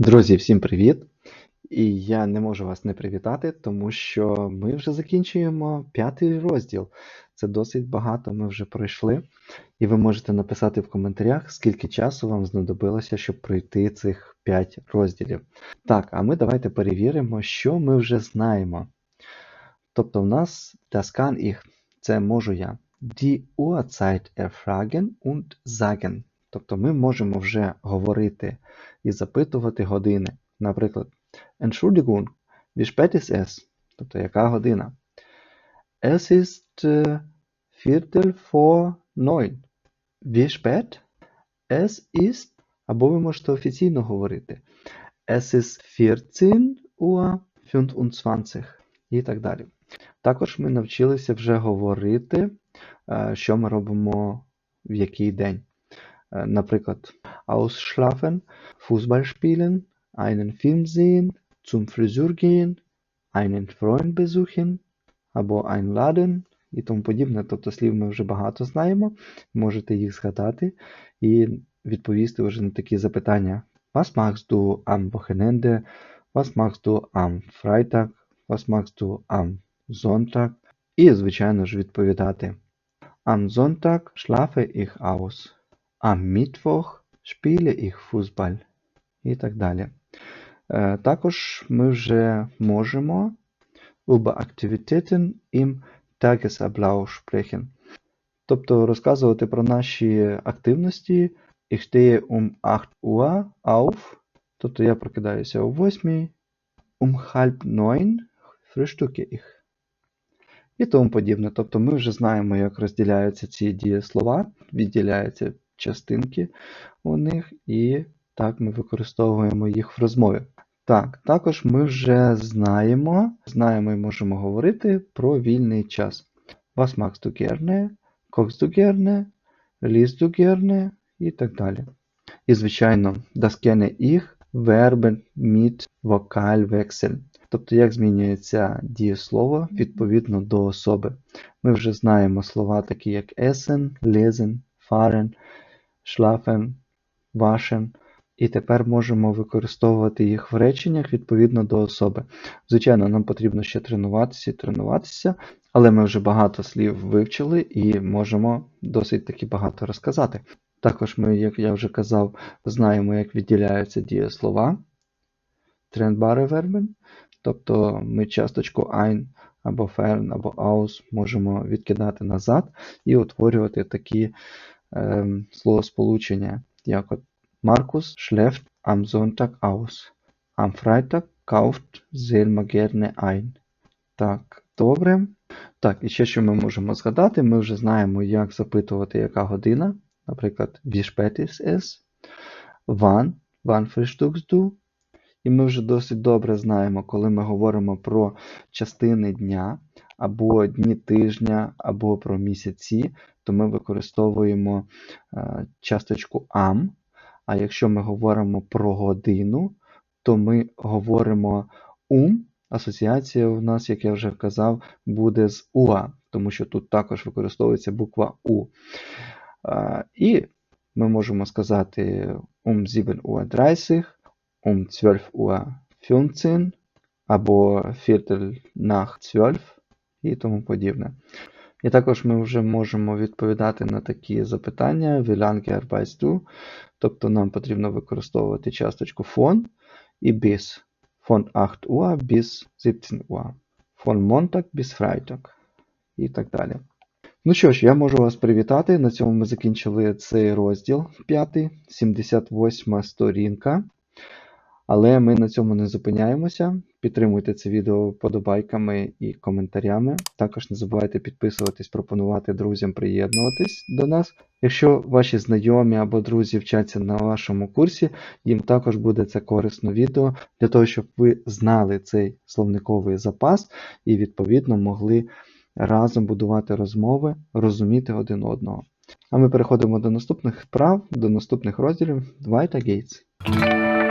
Друзі, всім привіт! І я не можу вас не привітати, тому що ми вже закінчуємо п'ятий розділ. Це досить багато ми вже пройшли. І ви можете написати в коментарях, скільки часу вам знадобилося, щоб пройти цих 5 розділів. Так, а ми давайте перевіримо, що ми вже знаємо. Тобто, в нас kann ich – це можу я. Die Uhrzeit erfragen und sagen. Тобто ми можемо вже говорити і запитувати години. Наприклад, Entschuldigung, wie spät ist es? Тобто яка година? Es ist äh, Viertel vor neun. Wie spät? Es ist, або ви можете офіційно говорити. Es ist 14 Uhr 25 і так далі. Також ми навчилися вже говорити, е, що ми робимо в який день. Е, Наприклад, ausschlafen, Fußball spielen, einen Film sehen, zum Friseur gehen, einen Freund besuchen або einladen і тому подібне. Тобто слів ми вже багато знаємо, можете їх згадати і відповісти вже на такі запитання. Was machst du am Wochenende? Was machst du am Freitag? Was machst du am Sonntag? І, звичайно ж, відповідати. Am Sonntag schlafe ich aus. Am Mittwoch spiele ich Fußball. І так далі. Також ми вже можемо über Aktivitäten im Tagesablauf sprechen. Тобто розказувати про наші активності. Ich stehe um 8 Uhr auf. Тобто я прокидаюся о 8. Um halb neun frühstücke ich. І тому подібне. Тобто ми вже знаємо, як розділяються ці дієслова, відділяються частинки у них, і так ми використовуємо їх в розмові. Так, також ми вже знаємо, знаємо і можемо говорити про вільний час. Was magst du gerne? Kochst du gerne? Liest du gerne? І так далі. І, звичайно, das kenne ich Verben mit Vokalwechsel. Тобто, як змінюється дієслово відповідно до особи. Ми вже знаємо слова такі, як essen, lesen, fahren, schlafen, waschen. І тепер можемо використовувати їх в реченнях відповідно до особи. Звичайно, нам потрібно ще тренуватися і тренуватися, але ми вже багато слів вивчили і можемо досить таки багато розказати. Також ми, як я вже казав, знаємо, як відділяються дієслова, трендбари вербен, тобто ми часточку ein або fern, або aus можемо відкидати назад і утворювати такі е, словосполучення, як от Markus schläft am Sonntag aus. Am Freitag kauft Selma gerne ein. Так, добре. Так, і ще що ми можемо згадати, ми вже знаємо, як запитувати, яка година. Наприклад, wie spät ist es? Wann? Wann frühstückst du? І ми вже досить добре знаємо, коли ми говоримо про частини дня, або дні тижня, або про місяці, то ми використовуємо е, часточку am. А якщо ми говоримо про годину, то ми говоримо um. Асоціація у нас, як я вже казав, буде з UA, тому що тут також використовується буква U. А, І ми можемо сказати um 7 Uhr 30, um 12 Uhr 15, або Viertel nach 12 і тому подібне. І також ми вже можемо відповідати на такі запитання wie lange? Тобто нам потрібно використовувати часточку von і bis. Von 8 Uhr bis 17 Uhr. Von Montag bis Freitag. І так далі. Ну що ж, я можу вас привітати. На цьому ми закінчили цей розділ 5, 78 сторінка. Але ми на цьому не зупиняємося. Підтримуйте це відео вподобайками і коментарями. Також не забувайте підписуватись, пропонувати друзям приєднуватись до нас. Якщо ваші знайомі або друзі вчаться на вашому курсі, їм також буде це корисно відео для того, щоб ви знали цей словниковий запас і, відповідно, могли разом будувати розмови, розуміти один одного. А ми переходимо до наступних вправ, до наступних розділів. Weiter geht's!